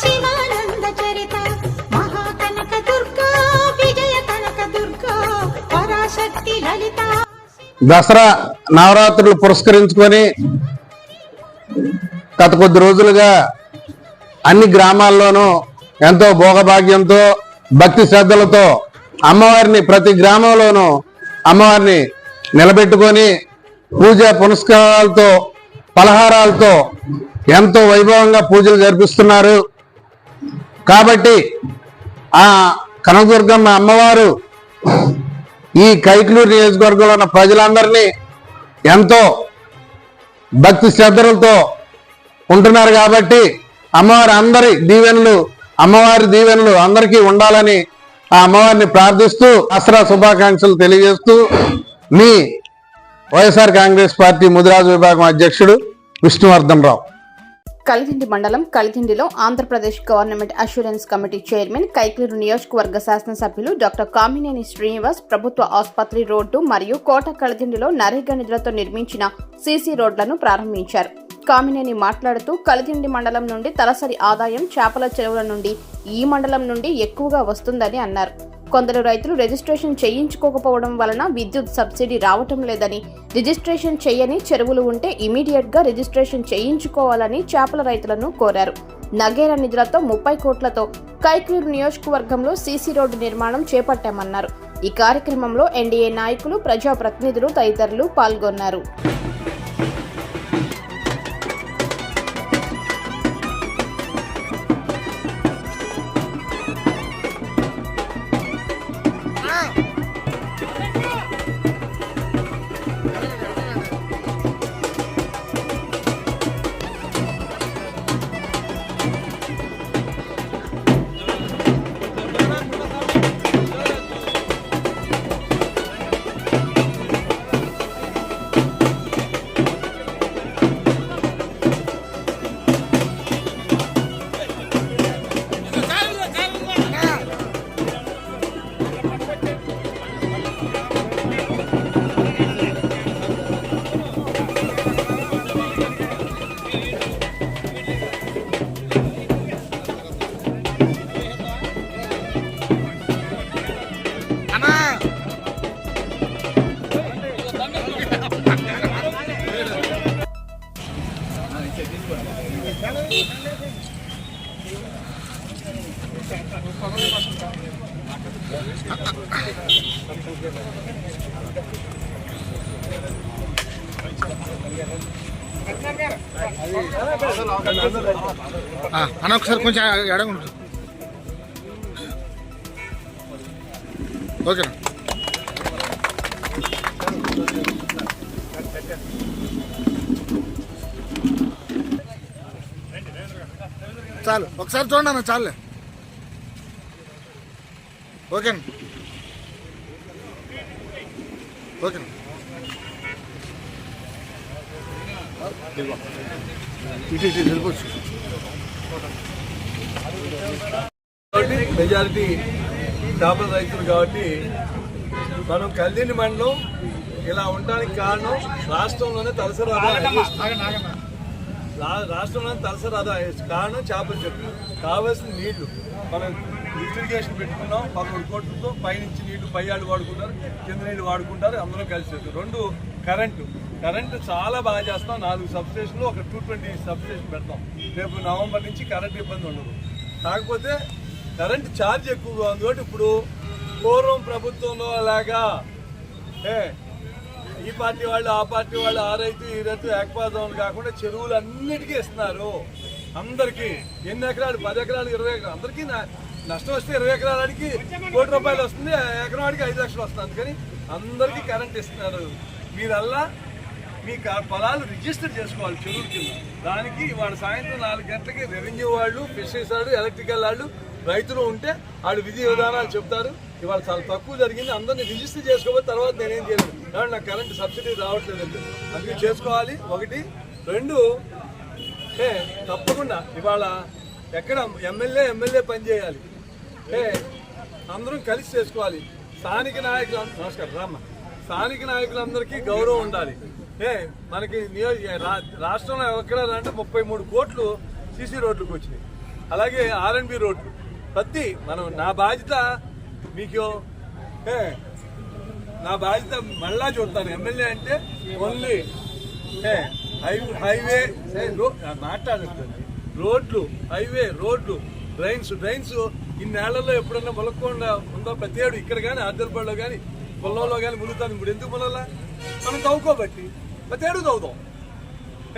శివానంద చరిత మహాకనక దుర్గా విజయ కనక దుర్గా పరాశక్తి లలిత. దసరా నవరాత్రులు పురస్కరించుకొని గత కొద్ది రోజులుగా అన్ని గ్రామాల్లోనూ ఎంతో భోగభాగ్యంతో భక్తి శ్రద్ధలతో అమ్మవారిని ప్రతి గ్రామంలోనూ అమ్మవారిని నిలబెట్టుకొని పూజ పునస్కారాలతో పలహారాలతో ఎంతో వైభవంగా పూజలు జరిపిస్తున్నారు. కాబట్టి ఆ కనకదుర్గమ్మ అమ్మవారు ఈ కైకలూరు నియోజకవర్గంలో ఉన్న ప్రజలందరినీ ఎంతో భక్తి శ్రద్ధలతో ఉంటున్నారు కాబట్టి అమ్మవారి అందరి దీవెనలు అమ్మవారి దీవెనలు అందరికీ ఉండాలని ఆ అమ్మవారిని ప్రార్థిస్తూ దసరా శుభాకాంక్షలు తెలియజేస్తూ మీ వైఎస్ఆర్ కాంగ్రెస్ పార్టీ ముదిరాజు విభాగం అధ్యక్షుడు విష్ణువర్ధన్ రావు. కలిదిండి మండలం కలిదిండిలో Andhra Pradesh government assurance committee chairman Kaikaluru నియోజకవర్గ శాసనసభ్యులు డాక్టర్ కామినేని శ్రీనివాస్ ప్రభుత్వ ఆసుపత్రి రోడ్డు మరియు కోట కలిదిండిలో నరేగా నిధులతో నిర్మించిన సీసీ రోడ్లను ప్రారంభించారు. కామినేని మాట్లాడుతూ కలిదిండి మండలం నుండి తలసరి ఆదాయం చేపల చెరువుల నుండి ఈ మండలం నుండి ఎక్కువగా వస్తుందని అన్నారు. కొందరు రైతులు రిజిస్ట్రేషన్ చేయించుకోకపోవడం వలన విద్యుత్ సబ్సిడీ రావటం లేదని రిజిస్ట్రేషన్ చేయని చెరువులు ఉంటే ఇమీడియట్గా రిజిస్ట్రేషన్ చేయించుకోవాలని చేపల రైతులను కోరారు. నగేర నిధులతో ముప్పై కోట్లతో కైకూరు నియోజకవర్గంలో సీసీ రోడ్డు నిర్మాణం చేపట్టామన్నారు. ఈ కార్యక్రమంలో ఎన్డీఏ నాయకులు ప్రజాప్రతినిధులు తదితరులు పాల్గొన్నారు. ఆ, అన్న ఒకసారి కొంచెం ఎడగుంటు ఓకేనా? చాలు. ఒకసారి చూడండి అన్న చాలులే. ఇటు ఇటు వెళ్ళిపోవచ్చు కాబట్టి మెజారిటీ చేపల రైతులు కాబట్టి మనం కల్దిని మండలం ఇలా ఉండడానికి కారణం రాష్ట్రంలోనే తలసరి ఆదాయం రా- రాష్ట్రంలోనే తలసరి ఆదాయం కారణం చేపల చెట్లు కావాల్సిన నీళ్ళు మనం ఇరిగేషన్ పెట్టుకున్నాం. పదమూడు కోట్లతో పైనుంచి నీళ్ళు పై ఆళ్ళు వాడుకుంటారు కింద నీళ్ళు వాడుకుంటారు అందరూ కలిసి రెండు కరెంటు కరెంటు చాలా బాగా చేస్తాం. నాలుగు సబ్స్టేషన్లు ఒక టూ ట్వంటీ సబ్స్టేషన్ పెడతాం. రేపు నవంబర్ నుంచి కరెంట్ ఇబ్బంది ఉండదు. కాకపోతే కరెంట్ ఛార్జ్ ఎక్కువగా ఉంది. కాబట్టి ఇప్పుడు పూర్వం ప్రభుత్వంలో లాగా ఏ ఈ పార్టీ వాళ్ళు ఆ పార్టీ వాళ్ళు ఆ రైతు ఈ రైతు ఏకపాదం కాకుండా చెరువులు అన్నిటికీ ఇస్తున్నారు. అందరికీ ఎన్ని ఎకరాలు? పది ఎకరాలు ఇరవై ఎకరాలు? అందరికీ నష్టం వస్తే ఇరవై ఎకరాలకి కోటి రూపాయలు వస్తుంది ఎకరం వాడికి ఐదు లక్షలు వస్తుంది. అందుకని అందరికీ కరెంట్ ఇస్తున్నారు. మీరల్లా మీ పొలాలు రిజిస్టర్ చేసుకోవాలి చెరువు కింద. దానికి ఇవాళ సాయంత్రం నాలుగు గంటలకి రెవెన్యూ వాళ్ళు ఫిషరీస్ వాళ్ళు ఎలక్ట్రికల్ వాళ్ళు రైతులు ఉంటే వాళ్ళు విధి విధానాలు చెప్తారు. ఇవాళ చాలా తక్కువ జరిగింది. అందరినీ రిజిస్టర్ చేసుకోవాలి తర్వాత నేనేం చేయలేదు కాబట్టి నాకు కరెంట్ సబ్సిడీ రావట్లేదండి అందుకే చేసుకోవాలి. ఒకటి. రెండు. ఏ తప్పకుండా ఇవాళ ఎక్కడ ఎమ్మెల్యే ఎమ్మెల్యే పనిచేయాలి ఏ అందరం కలిసి చేసుకోవాలి. స్థానిక నాయకులు నమస్కారం రామ్మ. స్థానిక నాయకులందరికీ గౌరవం ఉండాలి. ఏ మనకి నియోజక రా- రాష్ట్రంలో ఎక్కడ అంటే ముప్పై మూడు కోట్లు సీసీ రోడ్లకు వచ్చినాయి. అలాగే ఆర్ఎన్బి రోడ్లు. ప్రతి మనం నా బాధ్యత మీకు ఏ, నా బాధ్యత మళ్ళా చూస్తాను. ఎమ్మెల్యే అంటే ఓన్లీ ఏ, హై- హైవే మాట్లాడుతుంది రోడ్లు హైవే రోడ్లు డ్రైన్స్ డ్రైన్స్ ఇన్నేళ్ళలో ఎప్పుడన్నా ములక్కుండా ఉందో ప్రతి ఏడు ఇక్కడ కానీ ఆద్దరపాడులో కానీ పొలంలో కానీ ములుగుతాను ఇప్పుడు ఎందుకు ములలా మనం తవ్వుకోబట్టి ప్రతి ఏడు తవ్వుతాం.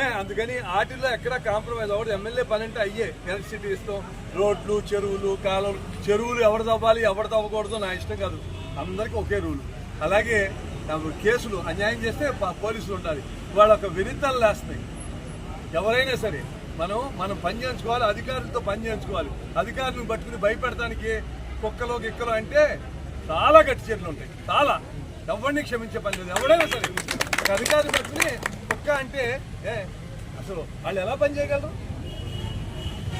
ఏ, అందుకని వాటిల్లో ఎక్కడ కాంప్రమైజ్ అవ్వదు. ఎమ్మెల్యే పని అంటే అయ్యే. ఎలక్ట్రిసిటీ ఇస్తాం. రోడ్లు చెరువులు కాలువలు చెరువులు ఎవరు తవ్వాలి ఎవరు తవ్వకూడదు నా ఇష్టం కాదు. అందరికీ ఒకే రూల్. అలాగే కేసులు అన్యాయం చేస్తే పోలీసులు ఉండాలి వాళ్ళ ఒక వినితలు లేస్తాయి. ఎవరైనా సరే మనం మనం పని చేయించుకోవాలి అధికారులతో పని చేయించుకోవాలి. అధికారులను పట్టుకుని భయపెడటానికి కుక్కలో గిక్కలో అంటే చాలా గట్టి చర్యలు ఉంటాయి. చాలా. ఎవరిని క్షమించే పని లేదు. ఎవడైనా సరే. అధికారులు పట్టుకుని కుక్క అంటే ఏ అసలు వాళ్ళు ఎలా పని చేయగలరు?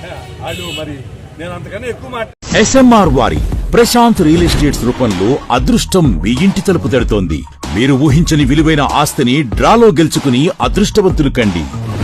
ఏ, వాళ్ళు మరి నేను అంతకన్నా ఎక్కువ మాట ఎస్ఎంఆర్ వారి ప్రశాంత్ రియల్ ఎస్టేట్స్ రూపంలో అదృష్టం మీ ఇంటి తలుపు తెడుతోంది. మీరు ఊహించని విలువైన ఆస్తిని డ్రాలో గెలుచుకుని అదృష్టవంతులు కండి.